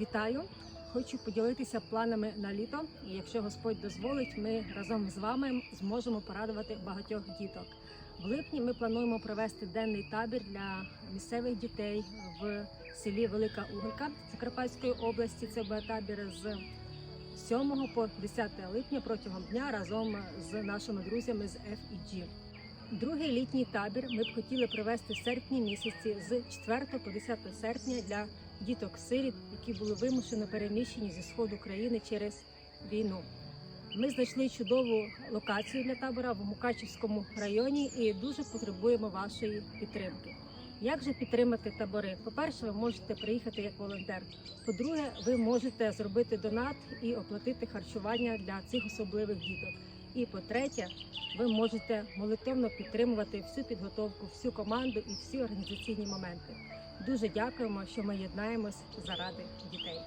Вітаю! Хочу поділитися планами на літо. І якщо Господь дозволить, ми разом з вами зможемо порадувати багатьох діток. В липні ми плануємо провести денний табір для місцевих дітей в селі Велика Уголька Закарпатської області. Це буде табір з 7 по 10 липня протягом дня разом з нашими друзями з FEG. Другий літній табір ми б хотіли провести в серпні місяці з 4 по 10 серпня для діток сиріт, які були вимушено переміщені зі сходу країни через війну. Ми знайшли чудову локацію для табора в Мукачівському районі і дуже потребуємо вашої підтримки. Як же підтримати табори? По-перше, ви можете приїхати як волонтер. По-друге, ви можете зробити донат і оплатити харчування для цих особливих діток. І по-третє, ви можете молитовно підтримувати всю підготовку, всю команду і всі організаційні моменти. Дуже дякуємо, що ми єднаємось заради дітей.